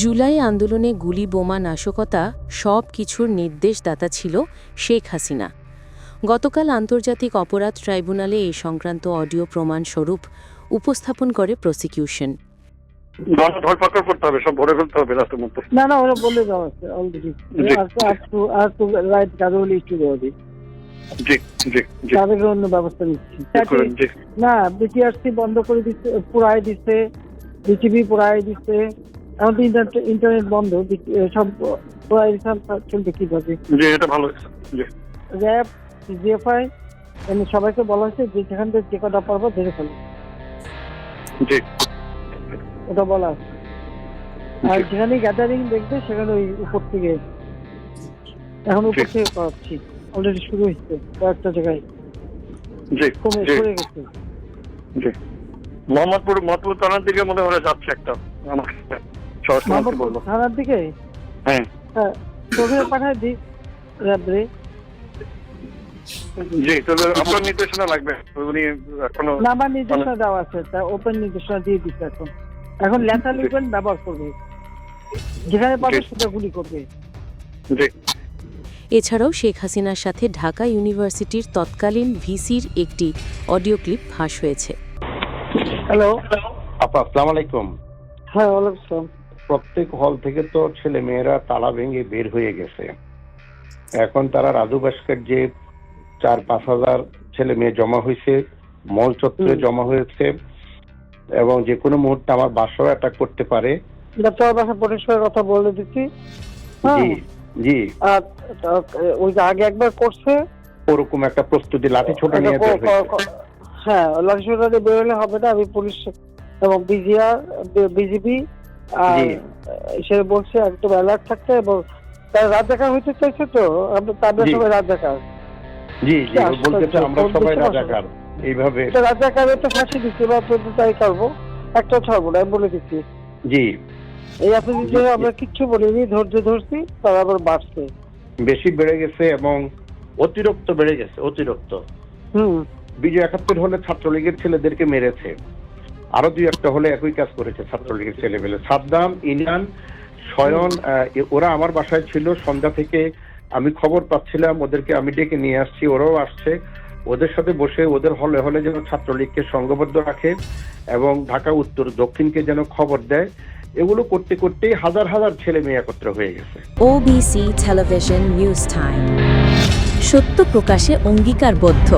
জুলাই আন্দোলনে গুলি বোমা নাশকতা সব কিছুর নির্দেশদাতা ছিল শেখ হাসিনা। গতকাল আন্তর্জাতিক অপরাধ ট্রাইব্যুনালে এই সংক্রান্ত অডিও প্রমাণ স্বরূপ উপস্থাপন করে প্রসিকিউশন। করতে হবে সব ভরে ফেলতে হবে না না ওরা বলে দেওয়া আছে already R two R two right কাজল ইস্যু দেওয়া দিই জি জি জি। তাদের অন্য ব্যবস্থা নিচ্ছি। না বিটিআরসি বন্ধ করে দিচ্ছে পুরাই দিচ্ছে বিটিভি পুরাই দিচ্ছে তো ইন্টারনেট ইন্টারনেট বন্ধ সব চলবে কীভাবে? জি এটা ভালো র্যাব জিএফআই এমনি সবাইকে বলা হয়েছে যে যেখান থেকে যে কটা পারব দেখে ফেলো। জি। ওটা বলা আছে। আর। যেখানে গ্যাদারিং দেখবে সেখানে ওই উপর থেকে এখন উপর থেকে করাচ্ছি অলরেডি শুরু হয়েছে কয়েকটা জায়গায়। জি কমে সরে গেছে। জি। মোহাম্মদপুর মোহাম্মদপুর থানার দিকে মনে হয় যাচ্ছে একটা। আমাকে স্বরাষ্ট্রমন্ত্রী বলল থানার দিকে? হ্যাঁ। হ্যাঁ পাঠায় দিই র্যাবরে জি তাহলে আপনার নির্দেশনা লাগবে। উনি এখনও না আমার নির্দেশনা দেওয়া আছে। তা ওপেন নির্দেশনা দিয়ে দিচ্ছে এখন। এখন ল্যাথা লিখবেন ব্যবহার করবে। যেখানে পাবে সেটা গুলি করবে। জি। এছাড়াও শেখ হাসিনার সাথে ঢাকা ইউনিভার্সিটির তৎকালীন ভিসির একটি অডিও ক্লিপ ফাঁস হয়েছে। হ্যালো আপা আসসালাম আলাইকুম। হ্যাঁ ওয়ালাইকুম আসসালাম। প্রত্যেক হল থেকে তো ছেলে মেয়েরা তালা ভেঙে বের হয়ে গেছে। এখন তারা রাজু ভাস্কর যে চার পাঁচ হাজার ছেলে মেয়ে জমা হয়েছে মল চত্বরে জমা হয়েছে এবং যে কোনো মুহূর্তে আমার বাসাও অ্যাটাক করতে পারে। ডাক্তার বাসা পরিষ্কার কথা বলে দিচ্ছি। হ্যাঁ। জি জি। আর আর, ওই যে আগে একবার করছে। ওরকম একটা প্রস্তুতি লাঠি ছোট নিয়ে হ্যাঁ লাঠিসোঁটা বেরোলে হবে না আমি পুলিশ এবং বিজিআর বিজিবি আর সে বলছে একদম অ্যালার্ট থাকতে এবং তার রাত দেখা হইতে চাইছে তো তাদের সবাই রাত দেখা। জি জি আমরা সবাই রাজাকার এইভাবে। রাত দেখা তো ফাঁসি দিচ্ছি বা চোদ্দ তারিখ করব একটা ছাড়বো না বলে দিচ্ছি। জি। এই ধরে আমরা কিচ্ছু বলিনি ধৈর্য ধরছি তার আবার বাড়ছে। বেশি বেড়ে গেছে এবং অতিরিক্ত বেড়ে গেছে অতিরিক্ত। হুম। বিজয় একাত্তর হলে ছাত্রলীগের ছেলেদেরকে মেরেছে। আরও দুই একটা হলে একই কাজ করেছে ছাত্রলীগের ছেলে মেলে সাদ্দাম, ইনান স্বয়ন ওরা আমার বাসায় ছিল। সন্ধ্যা থেকে আমি খবর পাচ্ছিলাম, ওদেরকে আমি ডেকে নিয়ে আসছি, ওরাও আসছে। ওদের সাথে বসে ওদের হলে হলে যেন ছাত্রলীগকে সংঘবদ্ধ রাখে এবং ঢাকা, উত্তর, দক্ষিণকে যেন খবর দেয়। এগুলো করতে করতেই হাজার হাজার ছেলে মেয়ে একত্র হয়ে গেছে। ওবিসি টেলিভিশন নিউজ টাইম সত্য প্রকাশে অঙ্গীকারবদ্ধ।